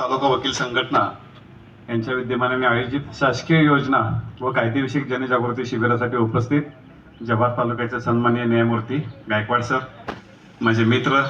तालुका वकील संघटना यांच्या विद्यमानाने आयोजित शासकीय योजना व कायदेविषयक जनजागृती शिबिरासाठी उपस्थित जव्हार तालुक्याचे सन्माननीय न्यायमूर्ती गायकवाड सर माझे मित्र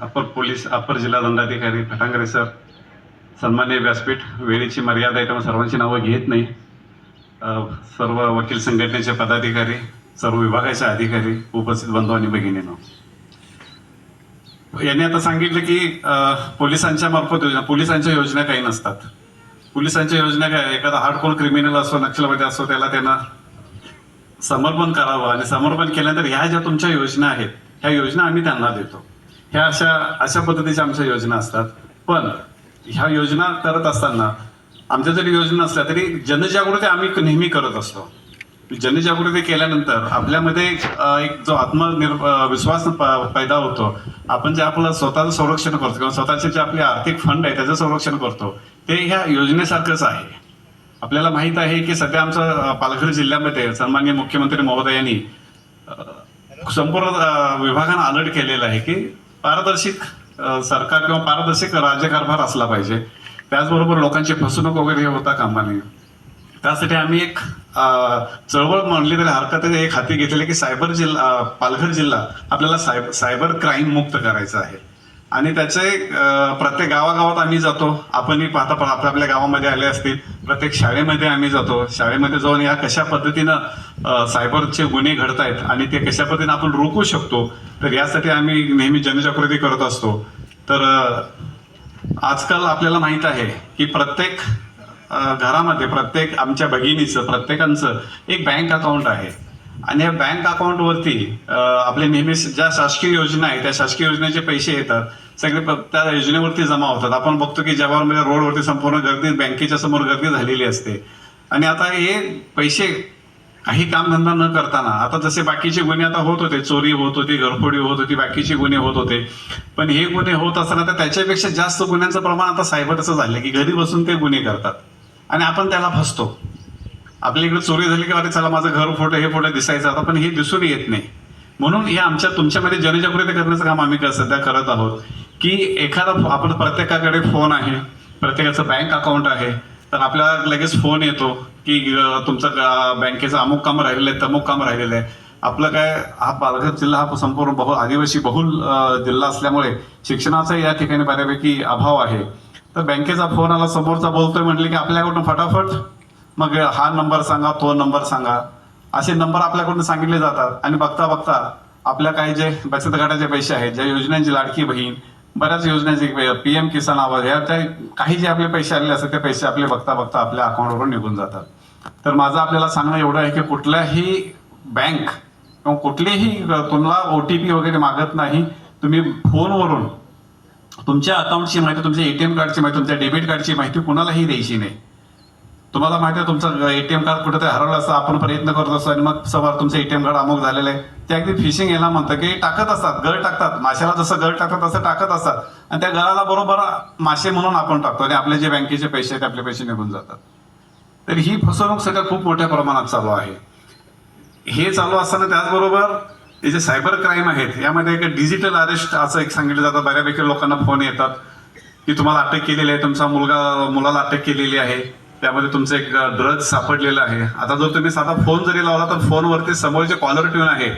अपर पोलीस अपर जिल्हा दंडाधिकारी फटांगरे सर सन्मान्य व्यासपीठ वेळेची मर्यादा आहे त्यामुळे सर्वांची नावं घेत नाही. सर्व वकील संघटनेचे पदाधिकारी सर्व विभागाचे अधिकारी उपस्थित बंधू आणि भगिनींनो. यांनी आता सांगितलं की पोलिसांच्या मार्फत योजना पोलिसांच्या योजना काही नसतात. पोलिसांच्या योजना काय एखादा हार्डकोर क्रिमिनल असो नक्षलवादी असो त्याला त्यांना समर्पण करावं आणि समर्पण केल्यानंतर ह्या ज्या तुमच्या योजना आहेत ह्या योजना आम्ही त्यांना देतो. ह्या अशा अशा पद्धतीच्या आमच्या योजना असतात. पण ह्या योजना करत असताना आमच्या जरी योजना असल्या तरी जनजागृती आम्ही नेहमी करत असतो. जनजागृती केल्यानंतर आपल्यामध्ये एक जो आत्मनिर् विश्वास प- पैदा होतो. आपण जे आपलं स्वतःचं संरक्षण करतो किंवा स्वतःचे जे आपले आर्थिक फंड आहे त्याचं संरक्षण करतो ते ह्या योजनेसारखंच आहे. आपल्याला माहीत आहे की सध्या आमचं पालघर जिल्ह्यामध्ये सन्मान्य मुख्यमंत्री महोदयांनी संपूर्ण विभागानं अलर्ट केलेलं आहे की पारदर्शक सरकार किंवा पारदर्शक राज्यकारभार असला पाहिजे. त्याचबरोबर लोकांची फसवणूक वगैरे हे होता कामा नये. त्यासाठी आम्ही एक चळवळ म्हणली तरी हरकत एक हाती घेतलेली की सायबर जिल्हा पालघर जिल्हा आपल्याला सायब सायबर क्राईम मुक्त करायचा आहे. आणि त्याचे प्रत्येक गावागावात आम्ही जातो. आपणही पाहता पण आपल्या आपल्या गावामध्ये आले असतील. प्रत्येक शाळेमध्ये आम्ही जातो. शाळेमध्ये जाऊन या कशा पद्धतीनं सायबरचे गुन्हे घडतायत आणि ते कशा पद्धतीनं आपण रोखू शकतो तर यासाठी आम्ही नेहमी जनजागृती करत असतो. तर आजकाल आपल्याला माहीत आहे की प्रत्येक घरामध्ये प्रत्येक आमच्या भगिनीचं प्रत्येकांचं एक बँक अकाउंट आहे. आणि या बँक अकाउंटवरती आपले नेहमी ज्या शासकीय योजना आहे त्या शासकीय योजनेचे पैसे येतात. सगळे त्या योजनेवरती जमा होतात. आपण बघतो की जवाहरमध्ये म्हणजे रोडवरती संपूर्ण गर्दी बँकेच्या समोर गर्दी झालेली असते. आणि आता हे पैसे काही कामधंदा न करताना आता जसे बाकीचे गुन्हे आता होत होते चोरी होत होती घरफोडी होत होती बाकीचे गुन्हे होत होते. पण हे गुन्हे होत असताना तर त्याच्यापेक्षा जास्त गुन्ह्यांचं प्रमाण आता सायबरचं झालं की घरी बसून ते गुन्हे करतात. आणि आपण त्याला फसतो. आपल्या इकडे चोरी झाली की अरे चला माझं घर फोटो हे फोटो दिसायचं आता पण हे दिसून येत नाही. म्हणून हे आमच्या तुमच्यामध्ये जनजागृती करण्याचं काम आम्ही क- सध्या करत आहोत. की एखादा आपण प्रत्येकाकडे फोन आहे प्रत्येकाचं बँक अकाउंट आहे तर आपल्याला लगेच फोन येतो की तुमचं बँकेचं अमुक काम राहिलेलं आहे तमुक काम राहिलेलं आहे. आपलं काय हा पालघर जिल्हा हा संपूर्ण बहु आदिवासी बहुल जिल्हा असल्यामुळे शिक्षणाचा या ठिकाणी बऱ्यापैकी अभाव आहे. तर बँकेचा फोन आला समोरचा बोलतोय म्हटले की आपल्याकडून फटाफट मग हा नंबर सांगा तो नंबर सांगा. असे नंबर आपल्याकडून सांगितले जातात. आणि बघता बघता आपल्या काही जे बचत गटाचे पैसे आहेत ज्या योजनांची लाडकी बहीण बऱ्याच योजनांचे पी एम किसान आवाज या त्या काही जे आपले पैसे आलेले असतात ते पैसे आपले बघता बघता आपल्या अकाउंटवरून निघून जातात. तर माझं आपल्याला सांगणं एवढं आहे की कुठल्याही बँक किंवा कुठलीही तुम्हाला ओ टी पी वगैरे मागत नाही. तुम्ही फोनवरून तुमच्या अकाउंटची माहिती तुमच्या एटीएम कार्डची माहिती तुमच्या डेबिट कार्डची माहिती कुणालाही द्यायची नाही. तुम्हाला माहिती आहे तुमचं एटीएम कार्ड कुठेतरी हरवलं असतं आपण प्रयत्न करत असतो आणि मग समोर तुमचं एटीएम कार्ड अमुक झालेलं आहे. ते अगदी फिशिंग याला म्हणतं की टाकत असतात गळ टाकतात. माशाला जसं गळ टाकतात तसं टाकत असतात. आणि त्या गळाला बरोबर मासे म्हणून आपण टाकतो आणि आपले जे बँकेचे पैसे आहेत आपले पैसे निघून जातात. तर ही फसवणूक सध्या खूप मोठ्या प्रमाणात चालू आहे. हे चालू असताना त्याचबरोबर हे जे सायबर क्राईम आहेत यामध्ये एक डिजिटल अरेस्ट असं एक सांगितलं जातं. बऱ्यापैकी लोकांना फोन येतात की तुम्हाला अटक केलेली आहे तुमचा मुलगा मुलाला अटक केलेली आहे. त्यामध्ये तुमचं एक ड्रग सापडलेलं आहे. आता जर तुम्ही साधा फोन जरी लावला तर फोनवरती समोर जे कॉलर ट्यून आहे.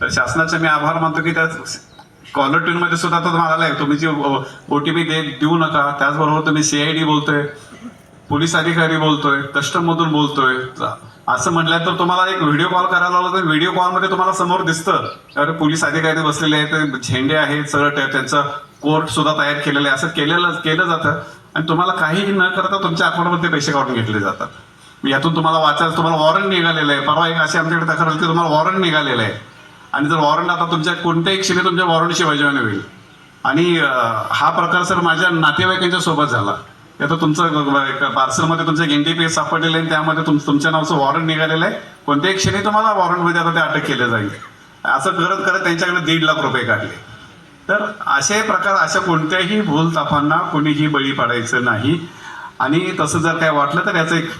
तर शासनाचे मी आभार मानतो की त्या कॉलर ट्यून मध्ये सुद्धा तो तुम्हाला आलाय तुम्ही जी ओटीपी दे देऊ नका. त्याचबरोबर तुम्ही सीआयडी बोलतोय पोलीस अधिकारी बोलतोय कस्टम मधून बोलतोय. असं म्हटलं तर तुम्हाला एक व्हिडिओ कॉल करायला लागला तर व्हिडिओ कॉलमध्ये तुम्हाला समोर दिसतं. अरे पोलीस अधिकारी बसलेले आहेत. झेंडे आहेत सगळं त्या- त्यांचं कोर्ट सुद्धा तयार केलेलं आहे. असं केलेलं केलं जातं. आणि तुम्हाला काहीही न करता तुमच्या अकाउंटमध्ये पैसे काढून घेतले जातात. यातून तुम्हाला वाचायला तुम्हाला वॉरंट निघालेलं आहे. परवा एक अशी आमच्याकडे तक्रार आली की तुम्हाला वॉरंट निघालेलं आहे. आणि जर वॉरंट आता तुमच्या कोणत्याही क्षणी तुमच्या वॉरंटची बजावणी होईल. आणि हा प्रकार सर माझ्या नातेवाईकांच्या सोबत झाला. आता तुमचं पार्सलमध्ये तुमचे एस सापडलेले आहे त्यामध्ये तुम तुमच्या नावचं वॉरंट निघालेलं आहे. कोणत्याही क्षणी तुम्हाला वॉरंटमध्ये आता ते अटक केलं जाईल. असं करत करत त्यांच्याकडे दीड लाख रुपये काढले. तर असे प्रकार अशा कोणत्याही भूलताफांना कोणीही बळी पाडायचं नाही. आणि तसं जर काय वाटलं तर याचं एक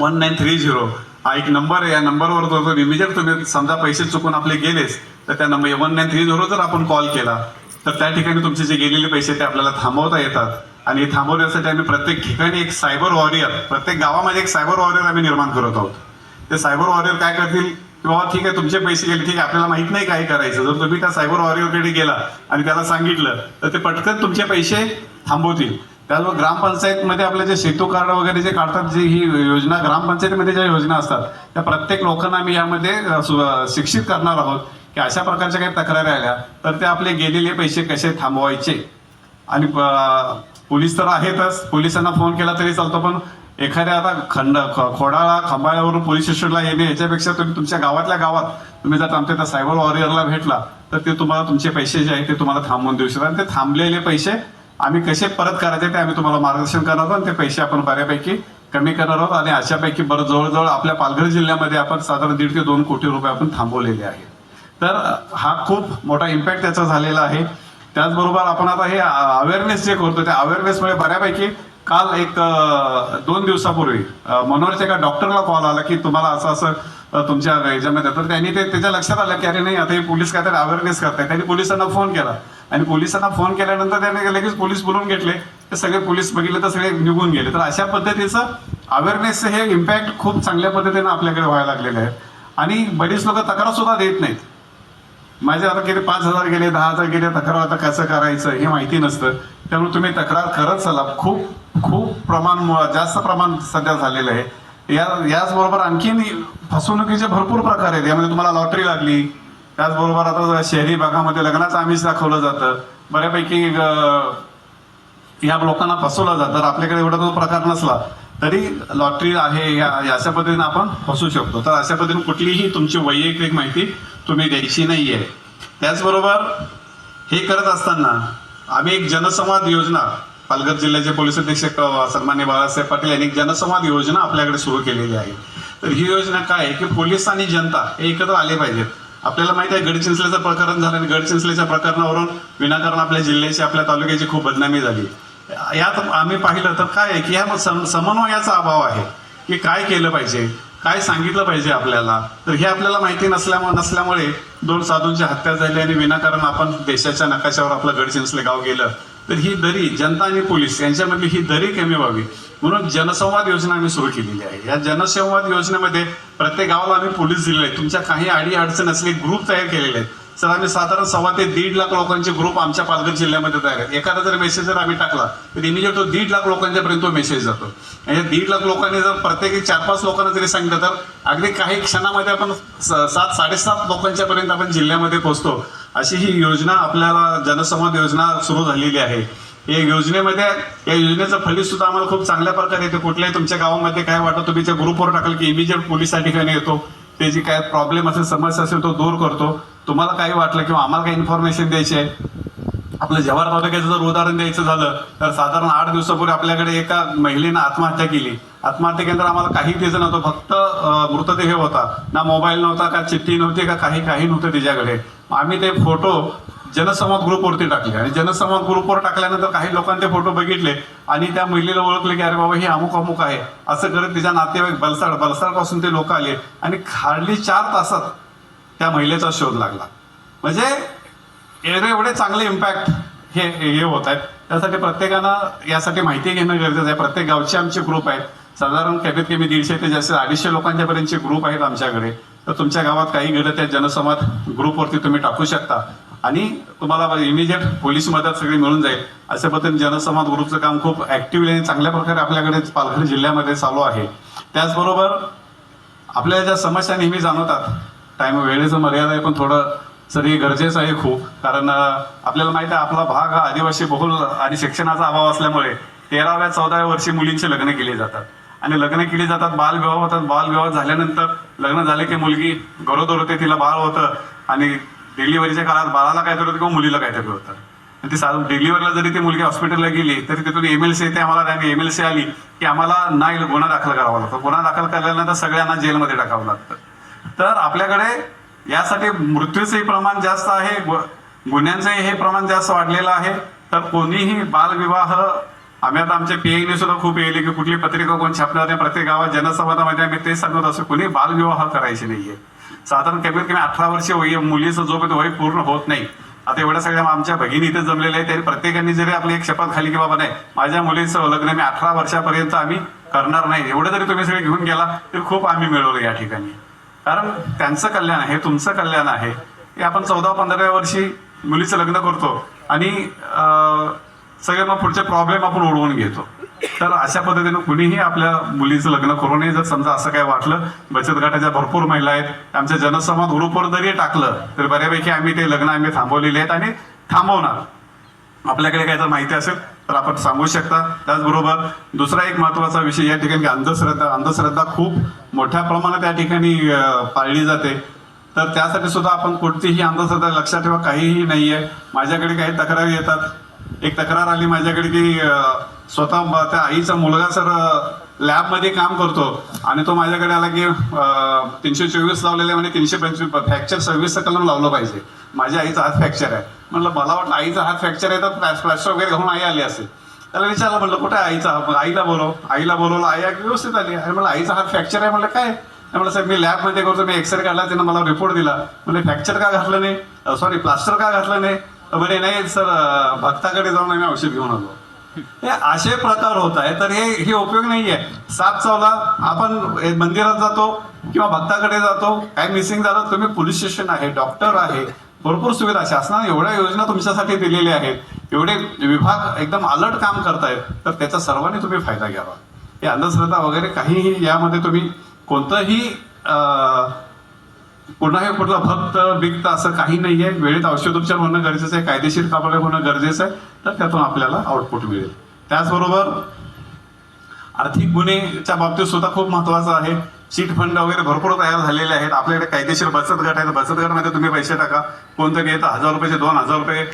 वन नाईन थ्री झिरो हा एक नंबर आहे. या नंबरवर जर तुम्ही इमिजिएट तुम्ही समजा पैसे चुकून आपले गेलेच तर त्या number one nine three zero जर आपण कॉल केला तर त्या ठिकाणी तुमचे जे गेलेले पैसे ते आपल्याला थांबवता येतात. आणि हे थांबवण्यासाठी आम्ही प्रत्येक ठिकाणी एक सायबर वॉरियर प्रत्येक गावामध्ये एक सायबर वॉरियर आम्ही निर्माण करत आहोत. ते सायबर वॉरियर काय करतील? की बाबा ठीक आहे तुमचे पैसे गेले ठीक आहे आपल्याला माहीत नाही काय करायचं. जर तुम्ही त्या सायबर वॉरियरकडे गेला आणि त्याला सांगितलं तर ते पटकन तुमचे पैसे थांबवतील. त्याचबरोबर ग्रामपंचायतमध्ये आपले जे सेतू कार्ड वगैरे जे काढतात जी ही योजना ग्रामपंचायतीमध्ये ज्या योजना असतात त्या प्रत्येक लोकांना आम्ही यामध्ये सु- शिक्षित करणार आहोत. की अशा प्रकारच्या काही तक्रारी आल्या तर ते आपले गेलेले पैसे कसे थांबवायचे? आणि प- पोलीस तर आहेतच. पोलिसांना फोन केला तरी चालतो पण एखाद्या आता खंड ख- खोडाळा खंबाळ्यावरून पोलीस स्टेशनला येणे याच्यापेक्षा तुम्ही तुमच्या गावातल्या गावात तुम्ही जर आमच्या त्या सायबर वॉरियरला भेटला तर ते तुम्हाला तुमचे पैसे जे आहेत ते तुम्हाला थांबवून देऊ शकतात. आणि ते थांबलेले पैसे आम्ही कसे परत करायचे ते आम्ही तुम्हाला मार्गदर्शन करणार आहोत. आणि ते पैसे आपण बऱ्यापैकी कमी करणार आहोत. आणि अशापैकी बरं जवळजवळ आपल्या पालघर जिल्ह्यामध्ये आपण साधारण दीड ते दोन कोटी रुपये आपण थांबवलेले आहेत. तर हा खूप मोठा इम्पॅक्ट त्याचा झालेला आहे. त्याचबरोबर आपण आता हे अवेअरनेस जे करतो त्या अवेअरनेसमुळे बऱ्यापैकी काल एक दोन दिवसापूर्वी मनोहरच्या एका डॉक्टरला कॉल आला की तुम्हाला असं असं तुमच्या याच्यामध्ये तर त्यांनी ते त्याच्या लक्षात आलं की अरे नाही आता हे पोलीस काहीतरी अवेअरनेस करतात त्यांनी पोलिसांना फोन केला. आणि पोलिसांना फोन केल्यानंतर त्याने लगेच पोलीस बोलून घेतले. ते सगळे पोलीस बघितले तर सगळे निघून गेले. तर अशा पद्धतीचं अवेअरनेस हे इम्पॅक्ट खूप चांगल्या पद्धतीनं आपल्याकडे व्हायला लागलेलं आहे. आणि बरीच लोक तक्रार सुद्धा देत नाहीत. माझे आता किती पाच हजार गेले दहा हजार गेले तक्रार आता कसं करायचं हे माहिती नसतं. त्यामुळे तुम्ही तक्रार करत चला. खूप खूप प्रमाण जास्त प्रमाण सध्या झालेलं आहे. या याचबरोबर आणखीन फसवणुकीचे भरपूर प्रकार आहेत. यामध्ये तुम्हाला लॉटरी लागली. त्याचबरोबर आता शहरी भागामध्ये लग्नाचं आमिष दाखवलं जातं. बऱ्यापैकी या लोकांना फसवलं जातं. तर आपल्याकडे एवढा तो प्रकार नसला तरी लॉटरी आहे या या अशा पद्धतीने आपण फसू शकतो. तर अशा पद्धतीने कुठलीही तुमची वैयक्तिक माहिती तुम्ही द्यायची नाही आहे त्याचबरोबर हे करत असताना आम्ही एक जनसंवाद योजना पालघर जिल्ह्याचे पोलीस अधीक्षक सन्मान्य बाळासाहेब पाटील यांनी एक जनसंवाद योजना आपल्याकडे सुरू केलेली आहे. तर ही योजना काय आहे? की पोलीस आणि जनता हे एकत्र आले पाहिजेत. आपल्याला माहिती आहे गडचिंचलेचं प्रकरण झालं आणि गडचिंचलेच्या प्रकरणावरून विनाकारण आपल्या जिल्ह्याची आपल्या तालुक्याची खूप बदनामी झाली. यात आम्ही पाहिलं तर काय आहे की ह्या सम- समन्वयाचा अभाव आहे. की काय केलं पाहिजे? काय सांगितलं पाहिजे आपल्याला? तर हे आपल्याला माहिती नसल्यामुळे नसल्यामुळे दोन साधूंची हत्या झाली आणि विनाकारण आपण देशाच्या नकाशावर आपलं गडचिंचले गाव गेलं. तर ही दरी जनता आणि पोलीस यांच्यामधली ही दरी कमी व्हावी. म्हणून जनसंवाद योजना आम्ही सुरू केलेली आहे. या जनसंवाद योजनेमध्ये प्रत्येक गावाला आम्ही पोलीस दिलेले आहेत. तुमच्या काही अडी अडचण असले ग्रुप तयार केलेले आहेत. सर आम्ही साधारण सव्वा ते दीड लाख लोकांचे ग्रुप आमच्या पालघर जिल्ह्यामध्ये तयार आहेत. एखादा जर मेसेज जर आम्ही टाकला तर इमिजिएट तो दीड लाख लोकांच्यापर्यंत तो मेसेज जातो. म्हणजे दीड लाख लोकांनी जर प्रत्येकी चार पाच लोकांना जरी सांगितलं तर अगदी काही क्षणामध्ये आपण स- सात साडेसात लोकांच्या पर्यंत आपण जिल्ह्यामध्ये पोहोचतो. अशी ही योजना आपल्याला जनसंवाद योजना सुरू झालेली आहे. या योजनेमध्ये या योजनेचं फलित सुद्धा आम्हाला खूप चांगल्या प्रकारे येते. कुठल्याही तुमच्या गावामध्ये काय वाटतं तुम्ही त्या ग्रुपवर टाकाल की इमिजिएट पोलीस त्या ठिकाणी येतो. ते जी काय प्रॉब्लेम असेल समस्या असेल तो दूर करतो. तुम्हाला काही वाटलं किंवा आम्हाला काही इन्फॉर्मेशन द्यायची आहे? आपलं जव्हार तालुक्याचं जर उदाहरण द्यायचं झालं तर साधारण आठ दिवसापूर्वी आपल्याकडे एका महिलेनं आत्महत्या केली. आत्महत्या केंद्र आम्हाला काही द्यायचं नव्हतं फक्त मृतदेह होता. ना मोबाईल नव्हता का चिठ्ठी नव्हती का काही काही नव्हतं तिच्याकडे. आम्ही ते फोटो जनसंवाद ग्रुपवरती टाकले. आणि जनसंवाद ग्रुपवर टाकल्यानंतर काही लोकांनी ते फोटो बघितले आणि त्या महिलेला ओळखले की अरे बाबा ही अमुक अमुक आहे. असं करत तिच्या नातेवाईक बलसाड बलसाडपासून ते लोक आले. आणि हार्डली चार तासात त्या महिलेचा शोध लागला. म्हणजे एवढे चांगले इम्पॅक्ट हे हे होत आहेत. त्यासाठी प्रत्येकानं यासाठी माहिती घेणं गरजेचं आहे. प्रत्येक गावचे आमचे ग्रुप आहेत साधारण कमीत कमी दीडशे ते जास्त अडीचशे लोकांच्यापर्यंतचे ग्रुप आहेत आमच्याकडे. तर तुमच्या गावात काही घडत त्या जनसंवाद ग्रुपवरती तुम्ही टाकू शकता. आणि तुम्हाला इमिजिएट पोलीस मदत सगळी मिळून जाईल. अशा पद्धतीने जनसंवाद ग्रुपचं काम खूप ॲक्टिव्हली आणि चांगल्या प्रकारे आपल्याकडे पालघर जिल्ह्यामध्ये चालू आहे. त्याचबरोबर आपल्या ज्या समस्या नेहमी जाणवतात टाइम वेळेचं मर्यादा आहे पण थोडं सरी गरजेचं आहे खूप. कारण आपल्याला माहिती आहे आपला भाग हा आदिवासी बहुल आणि शिक्षणाचा अभाव असल्यामुळे तेराव्या चौदाव्या वर्षी मुलींचे लग्न केले जातात. आणि लग्न केली जातात बालविवाह होतात. बालविवाह झाल्यानंतर लग्न झाले की मुलगी गरोदर होते तिला बाळ होतं. आणि डिलिव्हरीच्या काळात बाळाला काहीतरी होतं किंवा मुलीला काहीतरी होतं. आणि ती साधारण डिलिव्हरीला जरी ती मुलगी हॉस्पिटलला गेली तरी तिथून एम एल सी येते आम्हाला त्याने एम एल सी आली की आम्हाला नाही गुन्हा दाखल करावा लागतो. गुन्हा दाखल केल्यानंतर सगळ्यांना जेलमध्ये टाकावं लागतं. तर आपल्याकडे यासाठी मृत्यूचंही प्रमाण जास्त आहे गु- गुन्ह्यांचंही हे प्रमाण जास्त वाढलेलं आहे. तर कोणीही बालविवाह आम्ही आता आमच्या पीएने सुद्धा खूप येईल की कुठली पत्रिका कोण छापणार नाही प्रत्येक गावात जनसंवादामध्ये आम्ही ते सांगत असतो कोणी बालविवाह करायचे नाहीये. साधारण कमीत कमी अठरा वर्षे वय मुलीचं जोपर्यंत वय पूर्ण होत नाही आता एवढ्या सगळ्या आमच्या भगिनी इथे जमलेल्या आहेत तरी प्रत्येकाने जरी आपली एक शपथ खाली की बाबा नाही माझ्या मुलीचं लग्न मी अठरा वर्षापर्यंत आम्ही करणार नाही एवढं जरी तुम्ही सगळे घेऊन गेला तरी खूप आम्ही मिळवलं या ठिकाणी. कारण त्यांचं कल्याण आहे तुमचं कल्याण आहे. हे आपण चौदा पंधराव्या वर्षी मुलीचं लग्न करतो आणि सगळे मग पुढचे प्रॉब्लेम आपण ओढवून घेतो. तर अशा पद्धतीनं कुणीही आपल्या मुलीचं लग्न करू नये. जर समजा असं काय वाटलं बचत गटाच्या भरपूर महिला आहेत आमच्या जनसंवाद ग्रुपवर जरी टाकलं तर बऱ्यापैकी आम्ही ते लग्न आम्ही थांबवलेले आहेत आणि थांबवणार. आपल्याकडे काय जर माहिती असेल तर आपण सांगू शकता. त्याचबरोबर दुसरा एक महत्त्वाचा विषय या ठिकाणी अंधश्रद्धा अंधश्रद्धा खूप मोठ्या प्रमाणात त्या ठिकाणी पाळली जाते. तर त्यासाठी सुद्धा आपण कोणतीही अंधश्रद्धा लक्षात ठेवा काहीही नाही आहे माझ्याकडे काही तक्रारी येतात. एक तक्रार आली माझ्याकडे की स्वतः त्या आईचा मुलगा सर लॅबमध्ये काम करतो. आणि तो माझ्याकडे आला की तीनशे चोवीस लावलेले म्हणजे तीनशे पंचवीस फ्रॅक्चर सव्वीसचं कलम लावलं पाहिजे. माझ्या आईचा हात फ्रॅक्चर आहे. म्हणलं मला वाटलं आईचा हात फ्रॅक्चर आहे तर प्लॅस्टर वगैरे घेऊन आई आली असेल. त्याला विचारलं म्हटलं कुठे आईचा हात? आईला बोलव. आईला बोलवलं आई व्यवस्थित आली. आणि म्हटलं आईचा हात फ्रॅक्चर आहे? म्हटलं काय? नाही म्हणलं साहेब मी लॅबमध्ये करतो मी एक्सरे काढला त्यानं मला रिपोर्ट दिला. म्हणजे फ्रॅक्चर का घातलं नाही? सॉरी प्लास्टर का घातलं नाही? म्हणजे नाही सर भक्ताकडे जाऊन आम्ही औषध घेऊन आलो. असे प्रकार होत आहे तर हे हे उपयोग नाही आहे सात चौला आपण मंदिरात जातो किंवा भक्ताकडे जातो. काय मिसिंग झालं? तुम्ही पोलीस स्टेशन आहे डॉक्टर आहे भरपूर सुविधा. शासनाने एवढ्या योजना तुमच्यासाठी दिलेल्या आहेत. एवढे विभाग एकदम अलर्ट काम करतायत. तर त्याचा सर्वांनी तुम्ही फायदा घ्यावा. हे अंधश्रद्धा वगैरे काहीही यामध्ये तुम्ही कोणतंही पुन्हा हे कुठलं भक्त बिक्त असं काही नाहीये. वेळेत औषधोपचार होणं गरजेचं आहे कायदेशीर कापड होणं गरजेचं आहे तर त्यातून आपल्याला आउटपुट मिळेल. त्याचबरोबर आर्थिक गुन्हेच्या बाबतीत सुद्धा खूप महत्वाचं आहे. चिट फंड वगैरे भरपूर तयार झालेले आहेत. आपल्याकडे कायदेशीर बचत गट आहेत. बचत गटमध्ये तुम्ही पैसे टाका. कोणतं येतं हजार रुपयाचे दोन हजार रुपये.